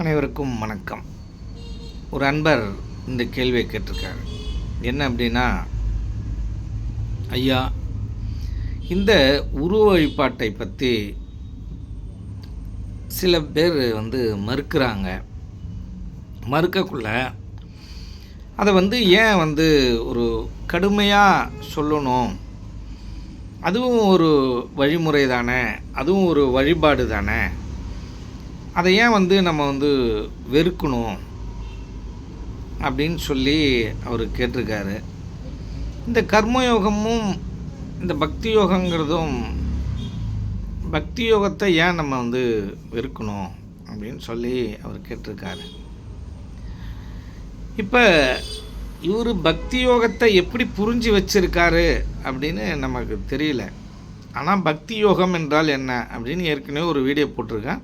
அனைவருக்கும் வணக்கம். ஒரு அன்பர் இந்த கேள்வியை கேட்டிருக்காரு. என்ன அப்படின்னா ஐயா இந்த உருவ வழிபாட்டை பற்றி சில பேர் வந்து மறுக்கிறாங்க. மறுக்கக்குள்ள அதை வந்து ஏன் வந்து ஒரு கடுமையாக சொல்லணும்? அதுவும் ஒரு வழிமுறை தானே? அதுவும் ஒரு வழிபாடு தானே? அதை ஏன் வந்து நம்ம வந்து வெறுக்கணும் அப்படின்னு சொல்லி அவர் கேட்டிருக்காரு. இந்த கர்மயோகமும் இந்த பக்தி யோகங்கிறதும் பக்தி யோகத்தை ஏன் நம்ம வந்து வெறுக்கணும் அப்படின்னு சொல்லி அவர் கேட்டிருக்காரு. இப்போ இவர் பக்தி யோகத்தை எப்படி புரிஞ்சு வச்சிருக்காரு அப்படின்னு நமக்கு தெரியல. ஆனால் பக்தி யோகம் என்றால் என்ன அப்படின்னு ஏற்கனவே ஒரு வீடியோ போட்டிருக்கேன்.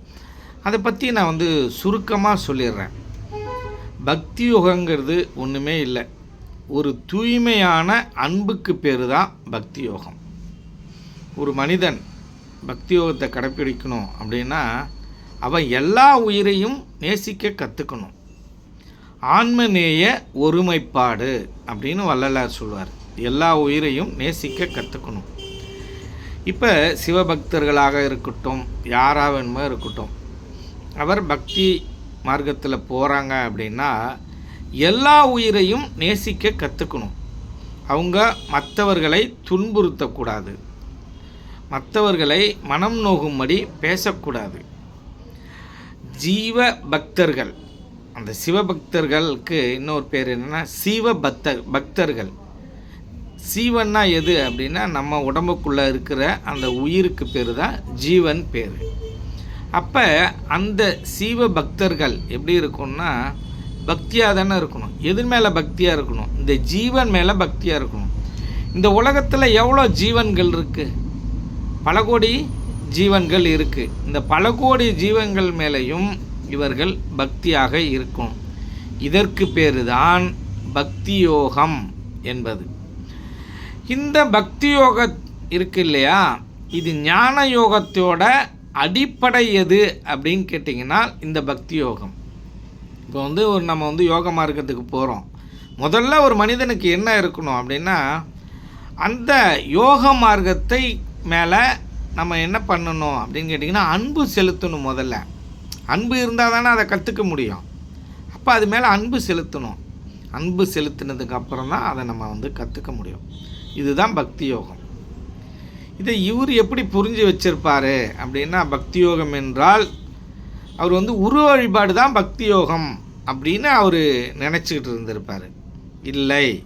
அதை பற்றி நான் வந்து சுருக்கமாக சொல்லிடுறேன். பக்தி யோகங்கிறது ஒன்றுமே இல்லை. ஒரு தூய்மையான அன்புக்கு பேர் தான் பக்தி யோகம். ஒரு மனிதன் பக்தி யோகத்தை கடைப்பிடிக்கணும் அப்படின்னா அவன் எல்லா உயிரையும் நேசிக்க கற்றுக்கணும் ஆன்மநேய ஒருமைப்பாடு அப்படின்னு வள்ளலார் சொல்வார். எல்லா உயிரையும் நேசிக்க கற்றுக்கணும் இப்போ சிவபக்தர்களாக இருக்கட்டும் யாராக வேணுமோ இருக்கட்டும் அவர் பக்தி மார்க்கத்தில் போகிறாங்க அப்படின்னா எல்லா உயிரையும் நேசிக்க கற்றுக்கணும் அவங்க மற்றவர்களை துன்புறுத்தக்கூடாது. மற்றவர்களை மனம் நோகும்படி பேசக்கூடாது. ஜீவ பக்தர்கள் அந்த சிவபக்தர்களுக்கு இன்னொரு பேர் என்னென்னா சீவ பக்த பக்தர்கள். சீவன்னா எது அப்படின்னா நம்ம உடம்புக்குள்ளே இருக்கிற அந்த உயிருக்கு பேர் தான் ஜீவன் பேர். அப்போ அந்த சீவ பக்தர்கள் எப்படி இருக்கும்னா பக்தியாக தானே இருக்கணும். எது மேலே பக்தியாக இருக்கணும். இந்த ஜீவன் மேலே பக்தியாக இருக்கணும். இந்த உலகத்தில் எவ்வளோ ஜீவன்கள் இருக்குது பல கோடி ஜீவன்கள் இருக்குது இந்த பல கோடி ஜீவன்கள் மேலேயும் இவர்கள் பக்தியாக இருக்கும். இதற்கு பேர் தான் பக்தி யோகம் என்பது. இந்த பக்தி யோக இருக்கு இல்லையா? இது ஞான யோகத்தோட அடிப்படை எது அப்படின்னு கேட்டிங்கன்னா இந்த பக்தி யோகம். இப்போ வந்து ஒரு நம்ம வந்து யோக மார்க்கத்துக்கு போகிறோம் முதல்ல ஒரு மனிதனுக்கு என்ன இருக்கணும் அப்படின்னா அந்த யோக மார்க்கத்தை மேலே நம்ம என்ன பண்ணணும் அப்படின்னு கேட்டிங்கன்னா அன்பு செலுத்தணும் முதல்ல. அன்பு இருந்தால் தானே அதை கற்றுக்க முடியும். அப்போ அது மேலே அன்பு செலுத்தணும். அன்பு செலுத்தினதுக்கு அப்புறம் தான் அதை நம்ம வந்து கற்றுக்க முடியும். இதுதான் பக்தி யோகம். இதை இவர் எப்படி புரிஞ்சு வச்சிருப்பாரு அப்படின்னா பக்தி யோகம் என்றால் அவர் வந்து உருவ வழிபாடு தான் பக்தி யோகம் அப்படின்னு அவர் நினச்சிக்கிட்டு இருந்திருப்பார். இல்லை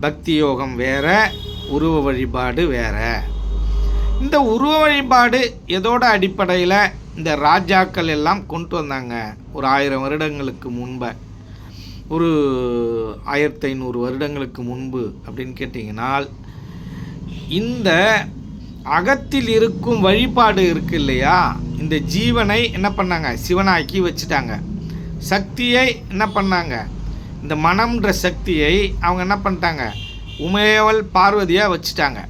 பக்தி யோகம் வேற உருவ வழிபாடு வேற. இந்த உருவ வழிபாடு எதோட அடிப்படையில் இந்த ராஜாக்கள் எல்லாம் கொண்டு வந்தாங்க? ஒரு ஆயிரம் வருடங்களுக்கு முன்பை. ஒரு ஆயிரத்தி ஐநூறு வருடங்களுக்கு முன்பு அப்படின்னு கேட்டிங்கனால் இந்த அகத்தில் இருக்கும் வழிபாடு இருக்கு இல்லையா? இந்த ஜீவனை என்ன பண்ணாங்க? சிவனாக்கி வச்சுட்டாங்க. சக்தியை என்ன பண்ணாங்க? இந்த மனம்ன்ற சக்தியை அவங்க என்ன பண்ணிட்டாங்க? உமையவள் பார்வதியாக வச்சுட்டாங்க.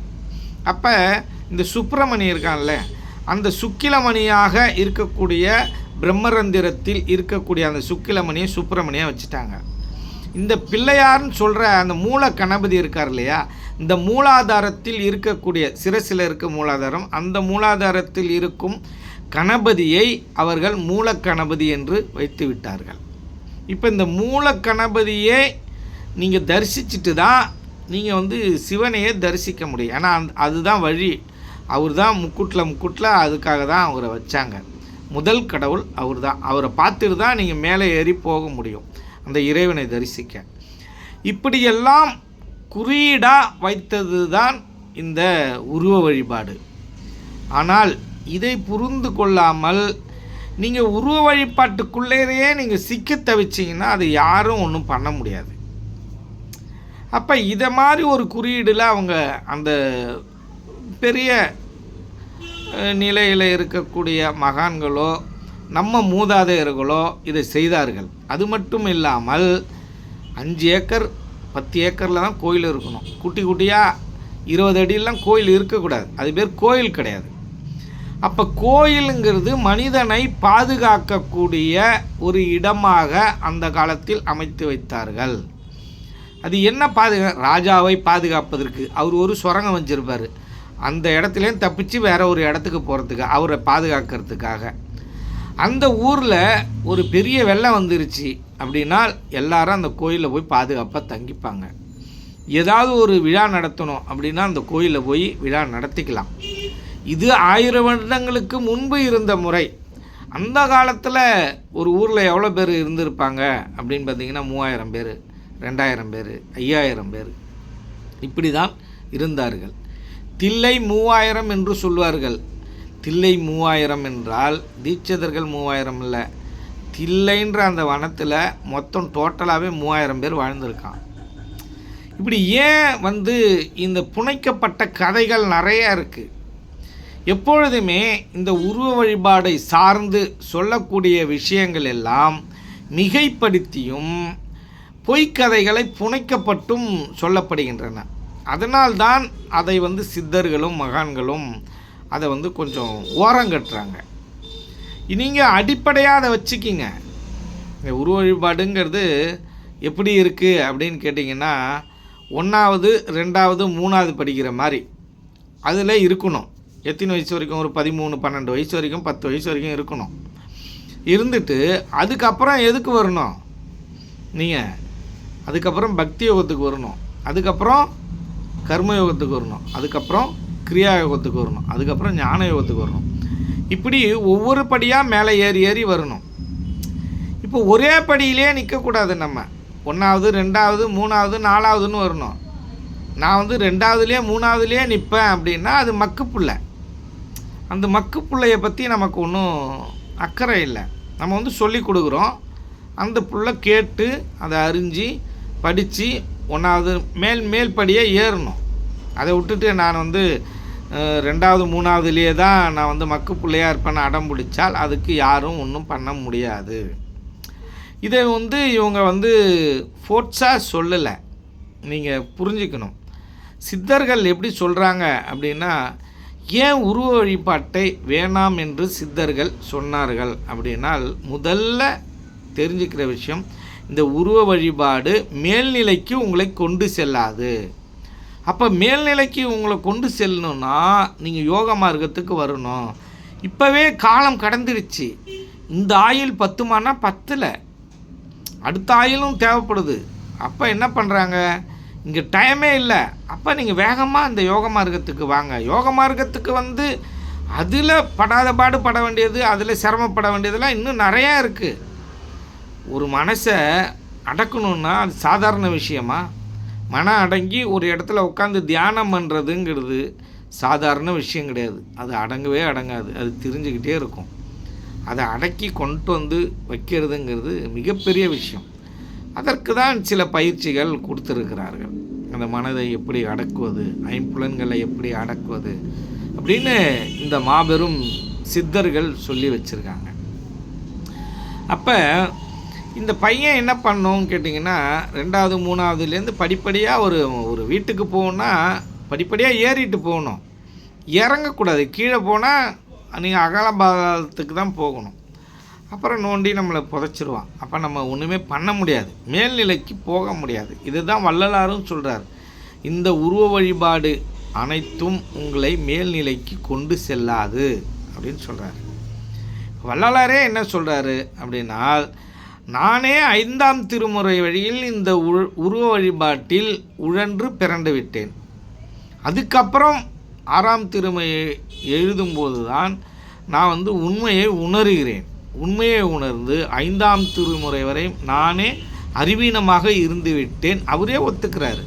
அப்போ இந்த சுப்பிரமணி இருக்கான்ல அந்த சுக்கிலமணியாக இருக்கக்கூடிய பிரம்மரந்திரத்தில் இருக்கக்கூடிய அந்த சுக்கிலமணியை சுப்பிரமணியை வச்சுட்டாங்க. இந்த பிள்ளையார்னு சொல்கிற அந்த மூல கணபதி இருக்கார் இல்லையா இந்த மூலாதாரத்தில் இருக்கக்கூடிய சிரசில் இருக்க மூலாதாரம் அந்த மூலாதாரத்தில் இருக்கும் கணபதியை அவர்கள் மூல கணபதி என்று வைத்து விட்டார்கள். இப்போ இந்த மூல கணபதியே நீங்கள் தரிசிச்சுட்டு தான் நீங்கள் வந்து சிவனையே தரிசிக்க முடியும். ஏன்னா அந் அதுதான் வழி. அவர் தான் முக்குட்டில் முக்குட்டில் அதுக்காக தான் அவரை வச்சாங்க. முதல் கடவுள் அவர் தான் அவரை பார்த்துட்டு தான் நீங்கள் மேலே ஏறி போக முடியும். அந்த இறைவனை தரிசிக்க. இப்படியெல்லாம் குறியீடாக வைத்தது தான் இந்த உருவ வழிபாடு. ஆனால் இதை புரிந்து கொள்ளாமல் நீங்கள் உருவ வழிபாட்டுக்குள்ளேயே நீங்கள் சிக்க தவிச்சிங்கன்னா அது யாரும் ஒன்றும் பண்ண முடியாது. அப்போ இதை மாதிரி ஒரு குறியீடில் அவங்க அந்த பெரிய நிலையில் இருக்கக்கூடிய மகான்களோ நம்ம மூதாதையர்களோ இதை செய்தார்கள். அது மட்டும் இல்லாமல் அஞ்சு ஏக்கர் பத்து ஏக்கரில் தான் கோயில் இருக்கணும். குட்டி குட்டியாக இருபது அடியிலாம் கோயில் இருக்கக்கூடாது. அது பேர் கோயில் கிடையாது. அப்போ கோயிலுங்கிறது மனிதனை பாதுகாக்கக்கூடிய ஒரு இடமாக அந்த காலத்தில் அமைத்து வைத்தார்கள். அது என்ன பாதுகா ராஜாவை பாதுகாப்பதற்கு. அவர் ஒரு சுரங்கம் வச்சுருப்பார். அந்த இடத்துலேயும் தப்பிச்சு வேற ஒரு இடத்துக்கு போகிறதுக்கு அவரை பாதுகாக்கிறதுக்காக. அந்த ஊரில் ஒரு பெரிய வெள்ளம் வந்துருச்சு. அப்படின்னா எல்லாரும் அந்த கோயிலில் போய் பாதுகாப்பாக தங்கிப்பாங்க. ஏதாவது ஒரு விழா நடத்தணும் அப்படின்னா அந்த கோயிலில் போய் விழா நடத்திக்கலாம். இது ஆயிரம் வருடங்களுக்கு முன்பு இருந்த முறை. அந்த காலத்தில் ஒரு ஊரில் எவ்வளோ பேர் இருந்திருப்பாங்க அப்படின்னு பார்த்தீங்கன்னா மூவாயிரம் பேர் ரெண்டாயிரம் பேர் ஐயாயிரம் பேர். இப்படி தான் இருந்தார்கள். தில்லை மூவாயிரம் என்று சொல்வார்கள். தில்லை மூவாயிரம் என்றால் தீட்சிதர்கள் மூவாயிரம் இல்லை. தில்லைன்ற அந்த வனத்தில் மொத்தம் டோட்டலாகவே மூவாயிரம் பேர் வாழ்ந்திருக்கான் இப்படி ஏன் வந்து இந்த புனைக்கப்பட்ட கதைகள் நிறைய இருக்குது எப்பொழுதுமே இந்த உருவ வழிபாடை சார்ந்து சொல்லக்கூடிய விஷயங்கள் எல்லாம் மிகைப்படுத்தியும் பொய்க்கதைகளை புனைக்கப்பட்டும் சொல்லப்படுகின்றன. அதனால்தான் அதை வந்து சித்தர்களும் மகான்களும் அதை வந்து கொஞ்சம் ஓரங்கட்டுறாங்க. நீங்கள் அடிப்படையாக அதை வச்சுக்கிங்க. இந்த உருவ வழிபாடுங்கிறது எப்படி இருக்குது அப்படின்னு கேட்டிங்கன்னா ஒன்றாவது ரெண்டாவது மூணாவது படிக்கிற மாதிரி. அதில் இருக்கணும். எத்தனை வயசு வரைக்கும்? ஒரு பதிமூணு பன்னெண்டு வயசு வரைக்கும் பத்து வயசு வரைக்கும் இருக்கணும். இருந்துட்டு அதுக்கப்புறம் எதுக்கு வரணும்? நீங்கள் அதுக்கப்புறம் பக்தி யோகத்துக்கு வரணும். அதுக்கப்புறம் கர்ம யோகத்துக்கு வரணும். அதுக்கப்புறம் கிரியா யோகத்துக்கு வரணும். அதுக்கப்புறம் ஞான யோகத்துக்கு வரணும். இப்படி ஒவ்வொரு படியாக மேலே ஏறி ஏறி வரணும். இப்போ ஒரே படியிலே நிற்கக்கூடாது நம்ம. ஒன்றாவது ரெண்டாவது மூணாவது நாலாவதுன்னு வரணும். நான் வந்து ரெண்டாவதுலேயே மூணாவதுலேயே நிற்பேன் அப்படின்னா அது மக்குப்புள்ளை. அந்த மக்கு பற்றி நமக்கு ஒன்றும் அக்கறை இல்லை. நம்ம வந்து சொல்லி கொடுக்குறோம். அந்த புள்ள கேட்டு அதை அறிஞ்சு படித்து ஒன்றாவது மேல் மேல் படியே ஏறணும். அதை விட்டுட்டு நான் வந்து ரெண்டாவது மூணாவதுலேயே தான் நான் வந்து மக்கு பிள்ளையாக இருப்பேன்னு அடம் பிடிச்சால் அதுக்கு யாரும் ஒன்றும் பண்ண முடியாது. இதை வந்து இவங்க வந்து ஃபோர்ஸாக சொல்லலை. நீங்கள் புரிஞ்சுக்கணும். சித்தர்கள் எப்படி சொல்கிறாங்க அப்படின்னா ஏன் உருவ வழிபாட்டை வேணாம் என்று சித்தர்கள் சொன்னார்கள்? அப்படின்னால் முதல்ல தெரிஞ்சுக்கிற விஷயம் இந்த உருவ வழிபாடு மேல்நிலைக்கு உங்களை கொண்டு செல்லாது. அப்போ மேல்நிலைக்கு உங்களை கொண்டு செல்லணும்னா நீங்கள் யோக மார்க்கத்துக்கு வரணும். இப்போவே காலம் கடந்துருச்சு. இந்த ஆயில் பத்துமானா பத்தில். அடுத்த ஆயிலும் தேவைப்படுது. அப்போ என்ன பண்ணுறாங்க இங்கே டைமே இல்லை. அப்போ நீங்கள் வேகமாக இந்த யோக மார்க்கத்துக்கு வாங்க. யோக மார்க்கத்துக்கு வந்து அதில் படாத பாடு பட வேண்டியது அதில் சிரமப்பட வேண்டியதெல்லாம் இன்னும் நிறையா இருக்குது ஒரு மனசை அடக்கணுன்னா அது சாதாரண விஷயமா? மனம் அடங்கி ஒரு இடத்துல உட்காந்து தியானம் பண்ணுறதுங்கிறது சாதாரண விஷயம் கிடையாது. அது அடங்கவே அடங்காது. அது தெரிஞ்சுக்கிட்டே இருக்கும். அதை அடக்கி கொண்டு வந்து வைக்கிறதுங்கிறது மிகப்பெரிய விஷயம். அதற்கு தான் சில பயிற்சிகள் கொடுத்துருக்கிறார்கள். அந்த மனதை எப்படி அடக்குவது ஐம்புலன்களை எப்படி அடக்குவது அப்படின்னு இந்த மாபெரும் சித்தர்கள் சொல்லி வச்சுருக்காங்க. அப்போ இந்த பையன் என்ன பண்ணோன்னு கேட்டிங்கன்னா ரெண்டாவது மூணாவதுலேருந்து படிப்படியாக ஒரு ஒரு வீட்டுக்கு போகணுன்னா படிப்படியாக ஏறிட்டு போகணும். இறங்கக்கூடாது. கீழே போனால் நீங்கள் அகலபாதத்துக்கு தான் போகணும். அப்புறம் நோண்டி நம்மளை புதைச்சிருவான். அப்போ நம்ம ஒன்றுமே பண்ண முடியாது. மேல்நிலைக்கு போக முடியாது. இதுதான் வள்ளலாரும் சொல்கிறார் இந்த உருவ வழிபாடு அனைத்தும் உங்களை மேல்நிலைக்கு கொண்டு செல்லாது அப்படின்னு சொல்கிறார் வள்ளலாரே என்ன சொல்கிறாரு அப்படின்னா நானே ஐந்தாம் திருமுறை வழியில் இந்த உ- உருவ வழிபாட்டில் உழன்று பிறண்டு விட்டேன். அதுக்கப்புறம் ஆறாம் திருமையை எழுதும்போது தான் நான் வந்து உண்மையை உணர்கிறேன். உண்மையை உணர்ந்து ஐந்தாம் திருமுறை வரை நானே அறிவீனமாக இருந்து விட்டேன். அவரே ஒத்துக்கிறாரு.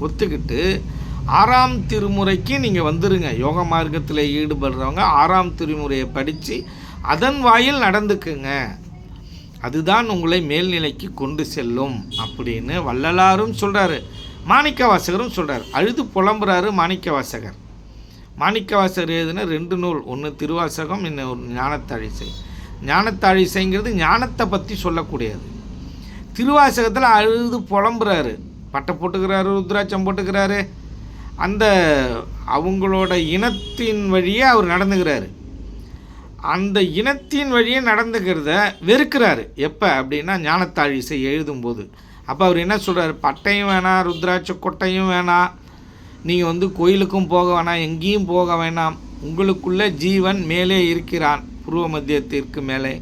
ஒத்துக்கிட்டு ஆறாம் திருமுறைக்கு நீங்கள் வந்துருங்க. யோக மார்க்கத்தில் ஈடுபடுறவங்க ஆறாம் திருமுறையை படித்து அதன் வாயில் நடந்துக்குங்க. அதுதான் உங்களை மேல்நிலைக்கு கொண்டு செல்லும் அப்படின்னு வள்ளலாரும் சொல்கிறாரு மாணிக்க வாசகரும் சொல்கிறார் அழுது புலம்புறாரு மாணிக்க வாசகர் மாணிக்க வாசகர் எழுதின ரெண்டு நூல். ஒன்று திருவாசகம் இன்னும் ஞானத்தாழிசை. ஞானத்தாழிசைங்கிறது ஞானத்தை பற்றி சொல்லக்கூடியது. திருவாசகத்தில் அழுது புலம்புறாரு. பட்டை போட்டுக்கிறாரு ருத்ராட்சம் போட்டுக்கிறாரு. அந்த அவங்களோட இனத்தின் வழியே அவர் நடந்துக்கிறாரு. அந்த இனத்தின் வழியே நடந்துக்கிறத வெறுக்கிறாரு. எப்போ? அப்படின்னா ஞானத்தாழிசை எழுதும்போது. அப்போ அவர் என்ன சொல்கிறார் பட்டையும் வேணாம் ருத்ராட்ச கொட்டையும் வேணாம் நீங்கள் வந்து கோயிலுக்கும் போக வேணாம் எங்கேயும் போக வேணாம். உங்களுக்குள்ளே ஜீவன் மேலே இருக்கிறான் பூர்வ மத்தியத்திற்கு மேலே.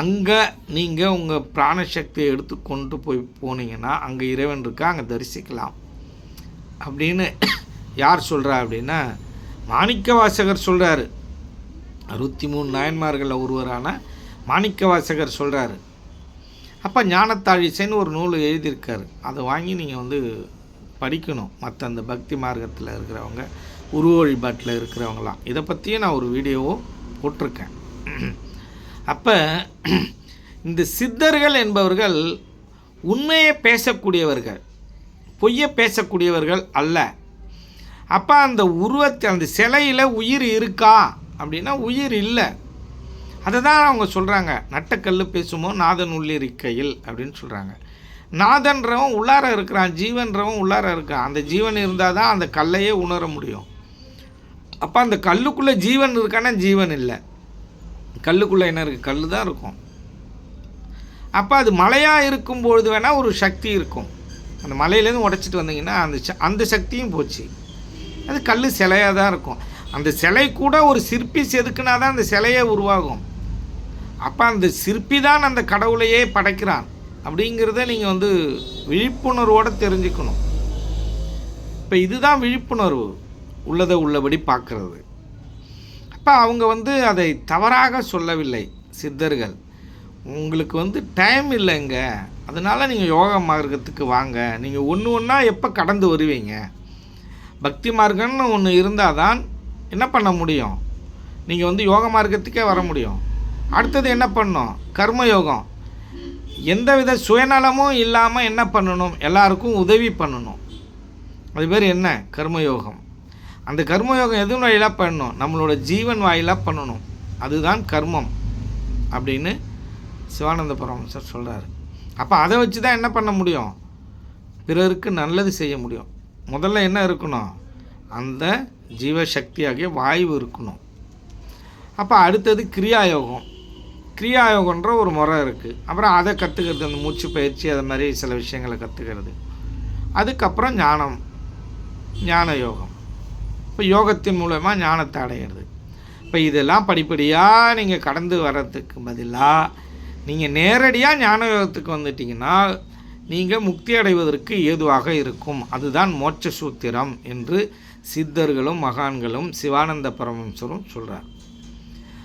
அங்கே நீங்கள் உங்கள் பிராணசக்தியை எடுத்து கொண்டு போய் போனீங்கன்னா அங்கே இறைவன் இருக்கா? அங்கே தரிசிக்கலாம். அப்படின்னு யார் சொல்கிறா அப்படின்னா மாணிக்க வாசகர் சொல்கிறாரு அறுபத்தி மூணு நாயன்மார்களில் ஒருவரான மாணிக்க வாசகர் சொல்கிறாரு அப்போ ஞானத்தாழிசைன்னு ஒரு நூல் எழுதியிருக்காரு. அதை வாங்கி நீங்கள் வந்து படிக்கணும். மற்ற அந்த பக்தி மார்க்கத்தில் இருக்கிறவங்க உருவ வழிபாட்டில் இருக்கிறவங்களாம் இதை பற்றியும் நான் ஒரு வீடியோவும் போட்டிருக்கேன். அப்போ இந்த சித்தர்கள் என்பவர்கள் உண்மையை பேசக்கூடியவர்கள் பொய்யை பேசக்கூடியவர்கள் அல்ல. அப்போ அந்த உருவத்தை அந்த சிலையில் உயிர் இருக்கா? அப்படின்னா உயிர் இல்லை. அதை தான் அவங்க சொல்கிறாங்க நட்டக்கல் பேசுமோ நாதன் உள்ளிருக்கையில் அப்படின்னு சொல்கிறாங்க நாதன்றவன் உள்ளார இருக்கிறான் ஜீவன்றவன் உள்ளார இருக்கான். அந்த ஜீவன் இருந்தால் தான் அந்த கல்லையே உணர முடியும். அப்போ அந்த கல்லுக்குள்ளே ஜீவன் இருக்கானா? ஜீவன் இல்லை. கல்லுக்குள்ளே என்ன இருக்குது கல் தான் இருக்கும். அப்போ அது மலையாக இருக்கும்பொழுது வேணால் ஒரு சக்தி இருக்கும். அந்த மலையிலேருந்து உடைச்சிட்டு வந்தீங்கன்னா அந்த ச- அந்த சக்தியும் போச்சு. அது கல் சிலையாக தான் இருக்கும். அந்த சிலை கூட ஒரு சிற்பி செதுக்குனா தான் அந்த சிலையே உருவாகும். அப்போ அந்த சிற்பி தான் அந்த கடவுளையே படைக்கிறான். அப்படிங்கிறத நீங்கள் வந்து விழிப்புணர்வோடு தெரிஞ்சுக்கணும். இப்போ இதுதான் விழிப்புணர்வு. உள்ளதை உள்ளபடி பார்க்கறது. அப்போ அவங்க வந்து அதை தவறாக சொல்லவில்லை சித்தர்கள். உங்களுக்கு வந்து டைம் இல்லைங்க. அதனால் நீங்கள் யோகா மார்க்கத்துக்கு வாங்க. நீங்கள் ஒன்று ஒன்றா எப்போ கடந்து வருவீங்க? பக்தி மார்க்கம்னு ஒன்று இருந்தால் தான் என்ன பண்ண முடியும்? நீங்கள் வந்து யோக மார்க்கத்துக்கே வர முடியும். அடுத்தது என்ன பண்ணணும் கர்ம யோகம். எந்தவித சுயநலமும் இல்லாமல் என்ன பண்ணணும்? எல்லாருக்கும் உதவி பண்ணணும். அது பேர் என்ன? கர்மயோகம் அந்த கர்மயோகம் எது வழியிலாக பண்ணணும் நம்மளோட ஜீவன் வாயிலாக பண்ணணும். அதுதான் கர்மம். அப்படின்னு சிவானந்த பரமசர் சொல்கிறாரு அப்போ அதை வச்சு தான் என்ன பண்ண முடியும்? பிறருக்கு நல்லது செய்ய முடியும். முதல்ல என்ன இருக்கணும்? அந்த ஜீவசக்தியாகிய வாய்வு இருக்கணும். அப்போ அடுத்தது கிரியாயோகம். கிரியாயோகன்ற ஒரு முறை இருக்குது அப்புறம் அதை கற்றுக்கிறது அந்த மூச்சு பயிற்சி அது மாதிரி சில விஷயங்களை கற்றுக்கிறது அதுக்கப்புறம் ஞானம். ஞான யோகம் இப்போ யோகத்தின் மூலமாக ஞானத்தை அடையிறது. இப்போ இதெல்லாம் படிப்படியாக நீங்கள் கடந்து வர்றதுக்கு பதிலாக நீங்கள் நேரடியாக ஞான யோகத்துக்கு வந்துட்டிங்கன்னா நீங்கள் முக்தி அடைவதற்கு ஏதுவாக இருக்கும். அதுதான் மோட்ச சூத்திரம் என்று சித்தர்களும் மகான்களும் சிவானந்த பரமம்சரும் சொல்கிறார்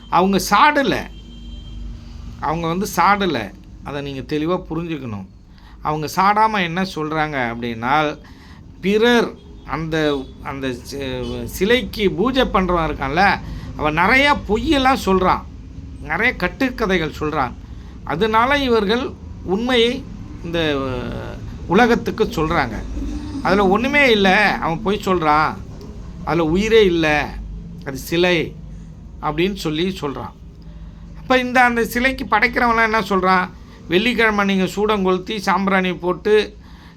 அவங்க சாடலை. அவங்க வந்து சாடலை. அதை நீங்கள் தெளிவாக புரிஞ்சுக்கணும். அவங்க சாடாமல் என்ன சொல்கிறாங்க அப்படின்னா பிறர் அந்த அந்த சிலைக்கு பூஜை பண்ணுறவன் இருக்கான்ல அவன் நிறையா பொய்யெல்லாம் சொல்கிறான் நிறைய கட்டுக்கதைகள் சொல்கிறான் அதனால இவர்கள் உண்மையை இந்த உலகத்துக்கு சொல்கிறாங்க அதில் ஒன்றுமே இல்லை. அவன் பொய் சொல்கிறான் அதில் உயிரே இல்லை. அது சிலை அப்படின்னு சொல்லி சொல்கிறான் அப்போ இந்த அந்த சிலைக்கு படைக்கிறவங்களாம் என்ன சொல்கிறான் வெள்ளிக்கிழமை நீங்கள் சூடம் கொளுத்தி சாம்பிராணி போட்டு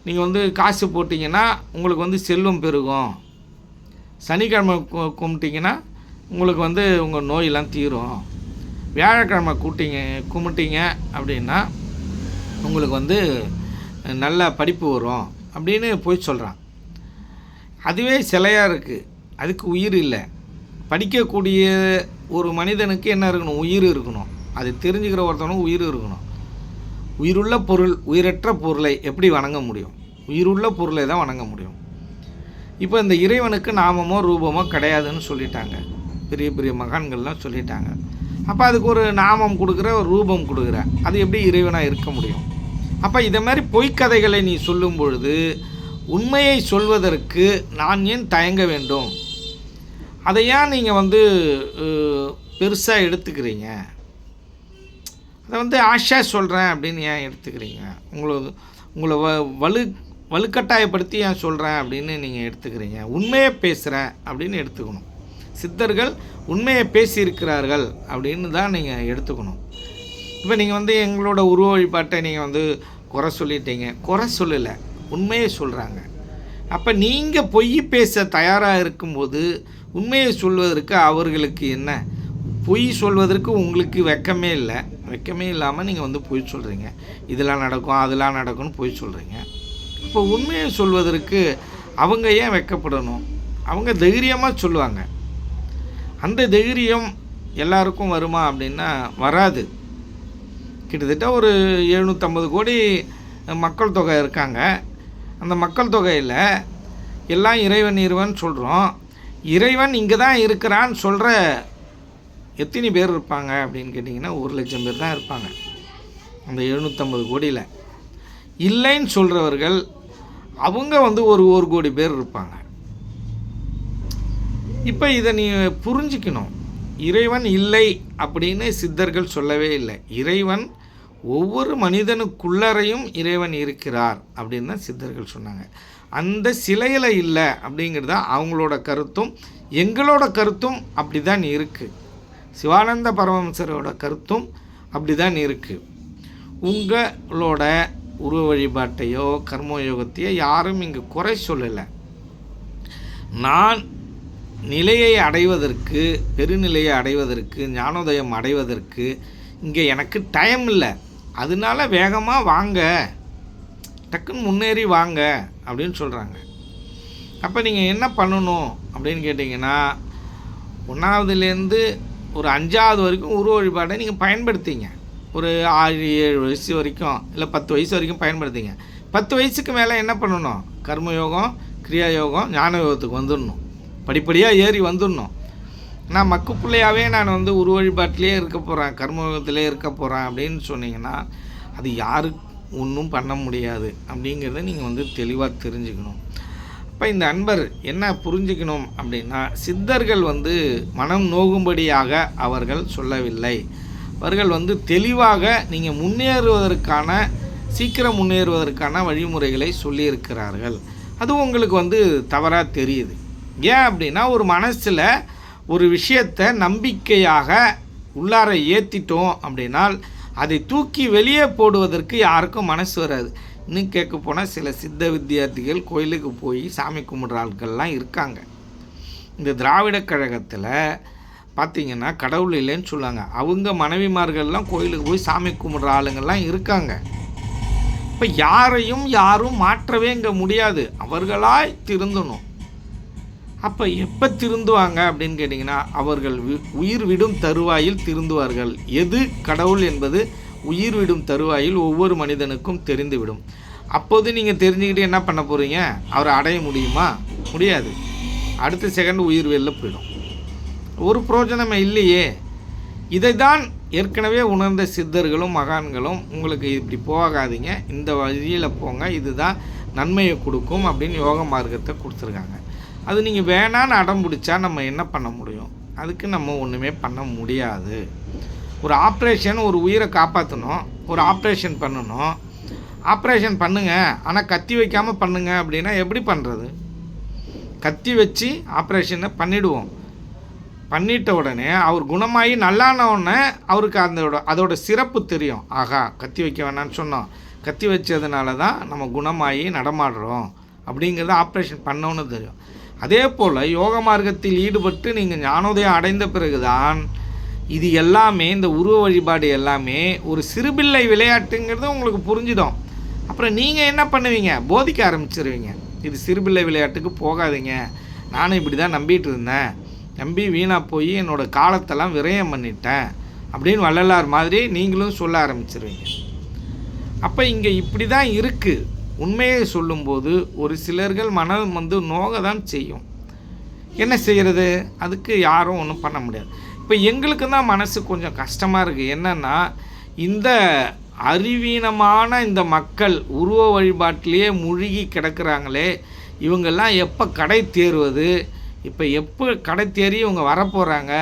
நீங்கள் வந்து காசு போட்டிங்கன்னா உங்களுக்கு வந்து செல்வம் பெருகும். சனிக்கிழமை கும்பிட்டிங்கன்னா உங்களுக்கு வந்து உங்கள் நோயெல்லாம் தீரும். வியாழக்கிழமை கூட்டிங்க கும்பிட்டீங்க அப்படின்னா உங்களுக்கு வந்து நல்ல படிப்பு வரும் அப்படின்னு போய் சொல்கிறான் அதுவே சிலையாக இருக்குது அதுக்கு உயிர் இல்லை. படிக்கக்கூடிய ஒரு மனிதனுக்கு என்ன இருக்கணும்? உயிர் இருக்கணும். அது தெரிஞ்சுக்கிற ஒருத்தனும் உயிர் இருக்கணும். உயிருள்ள பொருள் உயிரற்ற பொருளை எப்படி வணங்க முடியும்? உயிருள்ள பொருளை தான் வணங்க முடியும். இப்போ இந்த இறைவனுக்கு நாமமோ ரூபமோ கிடையாதுன்னு சொல்லிட்டாங்க. பெரிய பெரிய மகான்கள்லாம் சொல்லிட்டாங்க. அப்போ அதுக்கு ஒரு நாமம் கொடுக்குற ஒரு ரூபம் கொடுக்குற. அது எப்படி இறைவனாக இருக்க முடியும்? அப்போ இதை மாதிரி பொய்க்கதைகளை நீ சொல்லும் பொழுது உண்மையை சொல்வதற்கு நான் ஏன் தயங்க வேண்டும்? அதை ஏன் நீங்கள் வந்து பெருசாக எடுத்துக்கிறீங்க? அதை வந்து ஆஷா சொல்கிறேன் அப்படின்னு ஏன் எடுத்துக்கிறீங்க? உங்களை உங்களை வ வலு வலுக்கட்டாயப்படுத்தி ஏன் சொல்கிறேன் அப்படின்னு நீங்கள் எடுத்துக்கிறீங்க? உண்மையை பேசுகிறேன் அப்படின்னு எடுத்துக்கணும். சித்தர்கள் உண்மையை பேசியிருக்கிறார்கள் அப்படின்னு தான் நீங்கள் எடுத்துக்கணும். இப்போ நீங்கள் வந்து எங்களோட உருவ வழிபாட்டை நீங்கள் வந்து குறை சொல்லிட்டீங்க. குறை சொல்லலை. உண்மையை சொல்கிறாங்க அப்போ நீங்கள் பொய் பேச தயாராக இருக்கும்போது உண்மையை சொல்வதற்கு அவர்களுக்கு என்ன? பொய் சொல்வதற்கு உங்களுக்கு வெக்கமே இல்லை. வெக்கமே இல்லாமல் நீங்கள் வந்து பொய் சொல்கிறீங்க இதெல்லாம் நடக்கும் அதெல்லாம் நடக்கும்னு பொய் சொல்கிறீங்க இப்போ உண்மையை சொல்வதற்கு அவங்க ஏன் வெக்கப்படணும்? அவங்க தைரியமாக சொல்லுவாங்க. அந்த தைரியம் எல்லாருக்கும் வருமா அப்படின்னா வராது. கிட்டத்தட்ட ஒரு எழுநூற்றம்பது கோடி மக்கள் தொகை இருக்காங்க. அந்த மக்கள் தொகையில் எல்லாம் இறைவன் இருவன் சொல்கிறோம் இறைவன் இங்கே தான் இருக்கிறான்னு சொல்கிற எத்தனை பேர் இருப்பாங்க அப்படின்னு கேட்டிங்கன்னா ஒரு லட்சம் பேர் தான் இருப்பாங்க. அந்த எழுநூற்றம்பது கோடியில். இல்லைன்னு சொல்கிறவர்கள் அவங்க வந்து ஒரு ஒரு கோடி பேர் இருப்பாங்க. இப்போ இதை நீ புரிஞ்சுக்கணும். இறைவன் இல்லை அப்படின்னு சித்தர்கள் சொல்லவே இல்லை. இறைவன் ஒவ்வொரு மனிதனுக்குள்ளறையும் இறைவன் இருக்கிறார் அப்படின்னு தான் சித்தர்கள் சொன்னாங்க. அந்த சிலையில் இல்லை அப்படிங்கிறது தான் அவங்களோட கருத்தும் எங்களோட கருத்தும் அப்படி தான் இருக்குது சிவானந்த பரமஹம்சரோட கருத்தும் அப்படி தான் இருக்குது உங்களோட உருவ வழிபாட்டையோ கர்மயோகத்தையோ யாரும் இங்கே குறை சொல்லலை. நான் நிலையை அடைவதற்கு பெருநிலையை அடைவதற்கு ஞானோதயம் அடைவதற்கு இங்கே எனக்கு டைம் இல்லை. அதனால வேகமாக வாங்க. டக்குன்னு முன்னேறி வாங்க அப்படின்னு சொல்கிறாங்க அப்போ நீங்கள் என்ன பண்ணணும் அப்படின்னு கேட்டிங்கன்னா ஒன்றாவதுலேருந்து ஒரு அஞ்சாவது வரைக்கும் உருவ வழிபாடை நீங்கள் பயன்படுத்திங்க. ஒரு ஆறு ஏழு வயசு வரைக்கும் இல்லை பத்து வயசு வரைக்கும் பயன்படுத்திங்க. பத்து வயசுக்கு மேலே என்ன பண்ணணும்? கர்மயோகம் கிரியா யோகம் ஞான யோகத்துக்கு வந்துடணும். படிப்படியாக ஏறி வந்துடணும். நான் மக்கு நான் வந்து உரு வழிபாட்டிலே இருக்க போகிறேன் கர்மயோகத்திலே இருக்க போகிறேன் அப்படின்னு சொன்னீங்கன்னா அது யாருக்கு ஒன்றும் பண்ண முடியாது அப்படிங்கிறத நீங்கள் வந்து தெளிவாக தெரிஞ்சுக்கணும். இப்போ இந்த அன்பர் என்ன புரிஞ்சுக்கணும் அப்படின்னா சித்தர்கள் வந்து மனம் நோகும்படியாக அவர்கள் சொல்லவில்லை. அவர்கள் வந்து தெளிவாக நீங்கள் முன்னேறுவதற்கான சீக்கிரம் முன்னேறுவதற்கான வழிமுறைகளை சொல்லியிருக்கிறார்கள். அது உங்களுக்கு வந்து தவறாக தெரியுது. ஏன் அப்படின்னா ஒரு மனசில் ஒரு விஷயத்தை நம்பிக்கையாக உள்ளார ஏற்றிட்டோம் அப்படின்னால் அதை தூக்கி வெளியே போடுவதற்கு யாருக்கும் மனசு வராது. இன்னும் கேட்க போனால் சில சித்த வித்தியார்த்திகள் கோயிலுக்கு போய் சாமி கும்பிட்ற ஆட்கள்லாம் இருக்காங்க. இந்த திராவிட கழகத்தில் பார்த்திங்கன்னா கடவுள் இல்லைன்னு சொல்லுவாங்க. அவங்க மனைவிமார்கள்லாம் கோயிலுக்கு போய் சாமி கும்பிட்ற ஆளுங்கள்லாம் இருக்காங்க. இப்போ யாரையும் யாரும் மாற்றவே இங்கே முடியாது. அவர்களாய் திருந்தணும். அப்போ எப்போ திருந்துவாங்க அப்படின்னு கேட்டிங்கன்னா அவர்கள் உயிர் விடும் தருவாயில் திருந்துவார்கள். எது கடவுள் என்பது உயிர் விடும் தருவாயில் ஒவ்வொரு மனிதனுக்கும் தெரிந்துவிடும். அப்போது நீங்கள் தெரிஞ்சுக்கிட்டு என்ன பண்ண போகிறீங்க அவரை அடைய முடியுமா? முடியாது. அடுத்த செகண்ட் உயிர் வெளில போயிடும். ஒரு பிரயோஜனமே இல்லையே. இதை தான் ஏற்கனவே உணர்ந்த சித்தர்களும் மகான்களும் உங்களுக்கு இப்படி போகாதீங்க. இந்த வழியில் போங்க. இதுதான் நன்மையை கொடுக்கும் அப்படின்னு யோக மார்க்கத்தை கொடுத்துருக்காங்க. அது நீங்கள் வேணான்னு அடம் பிடிச்சா நம்ம என்ன பண்ண முடியும்? அதுக்கு நம்ம ஒன்றுமே பண்ண முடியாது. ஒரு ஆப்ரேஷன் ஒரு உயிரை காப்பாற்றணும் ஒரு ஆப்ரேஷன் பண்ணணும். ஆப்ரேஷன் பண்ணுங்க. ஆனால் கத்தி வைக்காமல் பண்ணுங்க அப்படின்னா எப்படி பண்ணுறது கத்தி வச்சு ஆப்ரேஷனை பண்ணிடுவோம். பண்ணிட்ட உடனே அவர் குணமாகி நல்லானவுடனே அவருக்கு அதோட அதோட சிறப்பு தெரியும். ஆகா கத்தி வைக்க வேணாம்னு சொன்னோம். கத்தி வச்சதுனால தான் நம்ம குணமாகி நடமாடுறோம். அப்படிங்கிறத ஆப்ரேஷன் பண்ணோன்னு தெரியும். அதே போல் யோக மார்க்கத்தில் ஈடுபட்டு நீங்கள் ஞானோதயம் அடைந்த பிறகுதான் இது எல்லாமே இந்த உருவ வழிபாடு எல்லாமே ஒரு சிறுபிள்ளை விளையாட்டுங்கிறது உங்களுக்கு புரிஞ்சிடும். அப்புறம் நீங்கள் என்ன பண்ணுவீங்க? போதிக்க ஆரம்பிச்சிருவீங்க. இது சிறுபிள்ளை விளையாட்டுக்கு போகாதீங்க. நானும் இப்படி தான் நம்பிட்டு இருந்தேன். நம்பி வீணாக போய் என்னோடய காலத்தெல்லாம் விரயம் பண்ணிட்டேன். அப்படின்னு வள்ளலார் மாதிரி நீங்களும் சொல்ல ஆரம்பிச்சிருவீங்க. அப்போ இங்கே இப்படி தான் இருக்குது உண்மையை சொல்லும்போது ஒரு சிலர்கள் மனம் வந்து நோக தான் செய்யும். என்ன செய்கிறது அதுக்கு யாரும் ஒன்றும் பண்ண முடியாது. இப்போ எங்களுக்கு தான் மனசு கொஞ்சம் கஷ்டமாக இருக்குது என்னென்னா இந்த அறிவீனமான இந்த மக்கள் உருவ வழிபாட்டிலேயே முழுகி கிடக்குறாங்களே இவங்கெல்லாம் எப்போ கடை தேறுவது? இப்போ எப்போ கடை தேறி இவங்க வரப்போகிறாங்க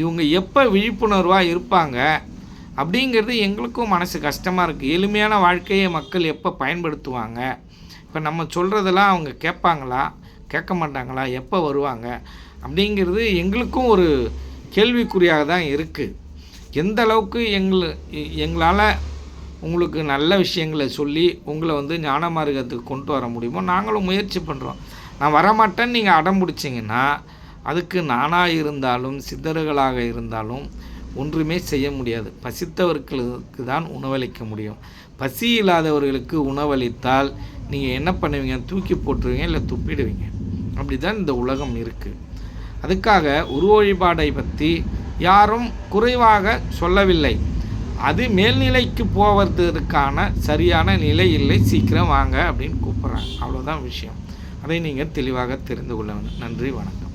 இவங்க எப்போ விழிப்புணர்வாக இருப்பாங்க? அப்படிங்கிறது எங்களுக்கும் மனசு கஷ்டமாக இருக்குது எளிமையான வாழ்க்கையை மக்கள் எப்போ பயன்படுத்துவாங்க? இப்போ நம்ம சொல்கிறதெல்லாம் அவங்க கேட்பாங்களா? கேட்க மாட்டாங்களா? எப்போ வருவாங்க? அப்படிங்கிறது எங்களுக்கும் ஒரு கேள்விக்குறியாக தான் இருக்குது எந்த அளவுக்கு எங்கள் எங்களால் உங்களுக்கு நல்ல விஷயங்களை சொல்லி உங்களை வந்து ஞான மார்க்கத்துக்கு கொண்டு வர முடியுமோ? நாங்களும் முயற்சி பண்ணுறோம் நான் வரமாட்டேன்னு நீங்கள் அடம் பிடிச்சிங்கன்னா அதுக்கு நானாக இருந்தாலும் சித்தர்களாக இருந்தாலும் ஒன்றுமே செய்ய முடியாது. பசித்தவர்களுக்கு தான் உணவளிக்க முடியும். பசி இல்லாதவர்களுக்கு உணவளித்தால் நீங்கள் என்ன பண்ணுவீங்க? தூக்கி போட்டுருவீங்க இல்லை துப்பிடுவீங்க? அப்படி தான் இந்த உலகம் இருக்குது அதுக்காக உருவ வழிபாடை பற்றி யாரும் குறைவாக சொல்லவில்லை. அது மேல்நிலைக்கு போவதற்கான சரியான நிலை இல்லை. சீக்கிரம் வாங்க அப்படின்னு கூப்பிட்றாங்க. அவ்வளோதான் விஷயம். அதை நீங்கள் தெளிவாக தெரிந்து கொள்ள வேண்டும். நன்றி வணக்கம்.